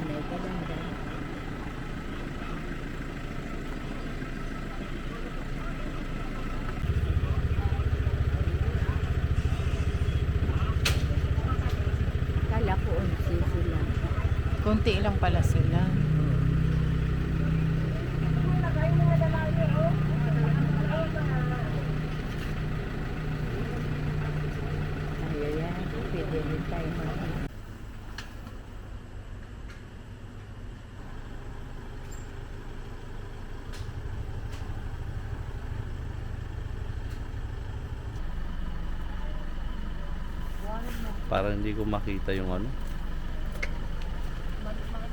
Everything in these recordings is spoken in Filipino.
nanay, gaganda. Kala ko unsi sila. Kunti lang pala sila. Para hindi ko makita yung ano. Hindi mo ano,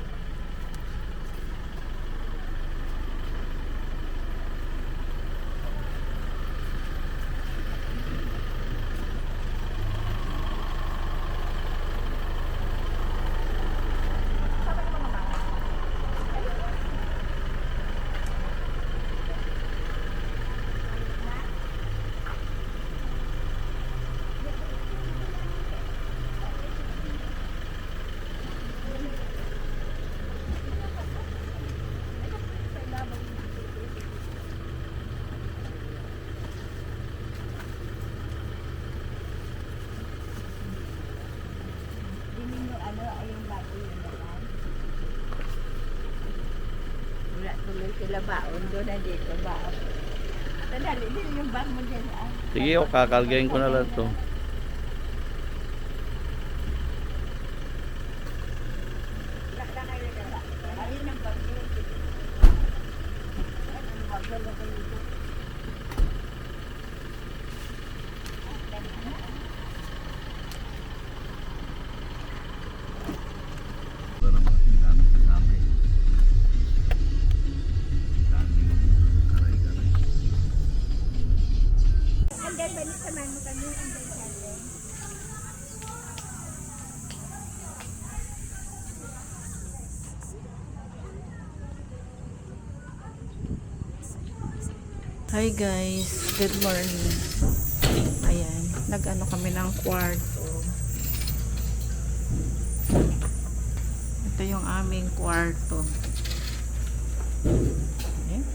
ay yung bago yun naman. Wala tuloy sila baon doon na dito baon. Tandali din yung bag mo dyan. Sige, o kakalgayin ko na lang to. Hi guys, good morning. Ayan, nag-ano kami ng kwarto. Ito yung aming kwarto. Ayan.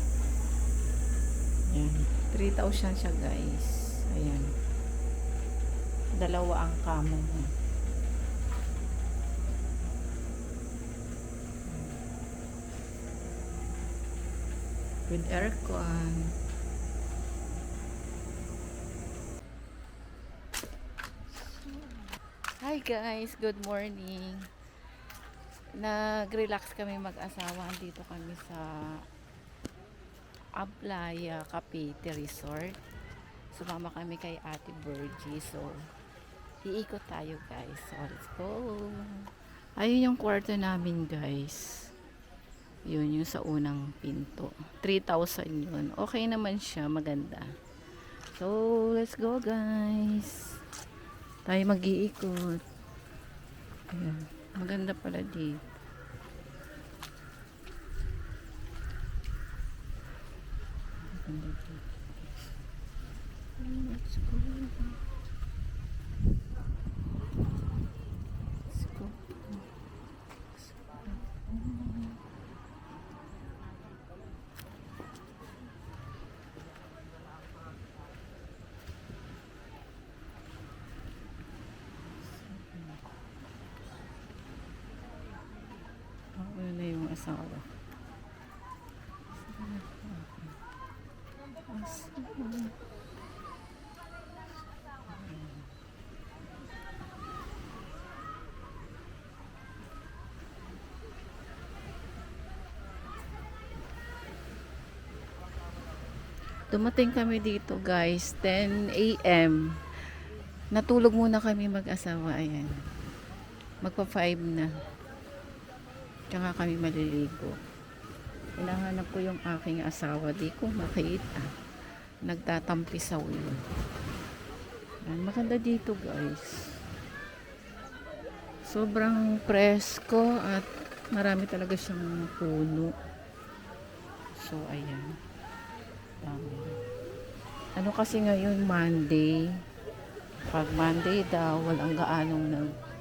Ayan. 3,000 siya guys. Ayan. Dalawa ang kamo niya. With aircon. Hi guys, good morning. Nag-relax kami mag-asawa. Andito kami sa Ablaya Cavite Resort. Sumama kami kay Ate Virgie. So, iikot tayo guys. So, let's go. Ayun yung kwarto namin guys. Yun yung sa unang pinto. 3,000 yun. Okay naman siya. Maganda. So, let's go guys. Tayo mag-iikot. Ayan. Maganda pala dito. Let's go. Let's go. Let's go. Ako asawa. Dumating kami dito guys, 10 a.m. Natulog muna kami mag-asawa, ayan. Magpa 5 na. Tsaka kami maliligo. Hinahanap ko yung aking asawa. Di ko makita. Nagtatampisaw yun. Yan, maganda dito guys. Sobrang presko at marami talaga siyang puno. So, ayan. Dami. Ano kasi ngayon Monday. Pag Monday daw, walang gaanong nag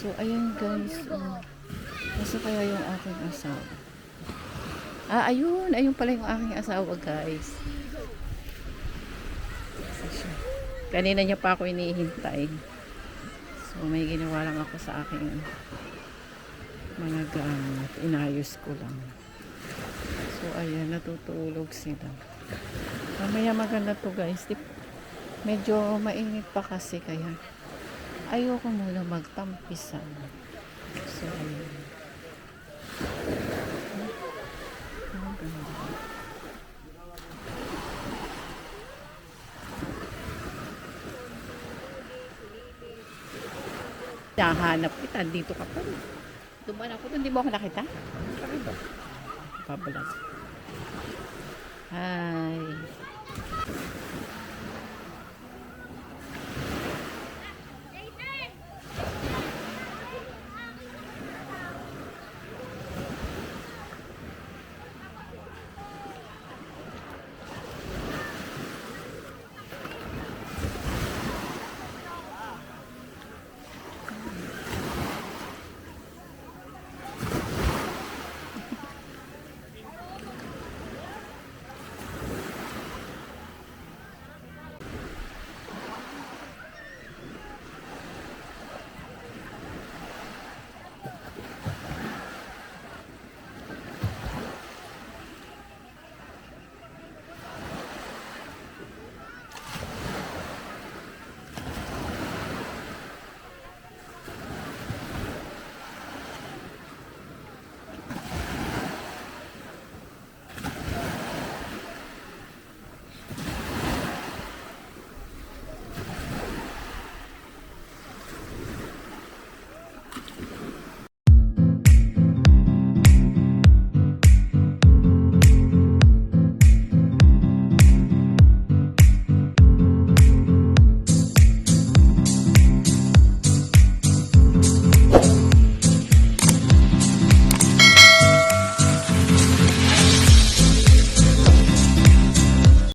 So, ayan guys. Oh. Nasa kaya yung aking asawa? Ah, ayun. Ayun pala yung aking asawa, guys. Kanina niya pa ako inihintay. So, may ginawa lang ako sa aking mga gamit. Inayos ko lang. So, ayan, natutulog sila. Mamaya maganda to guys. Medyo mainit pa kasi kaya ayoko muna magtampisan. So, ayan. Ang ganda. Nahanap kita, dito ka pa. Dumaan ako doon, di mo ako nakita? Nakita. Pabalag. Hi.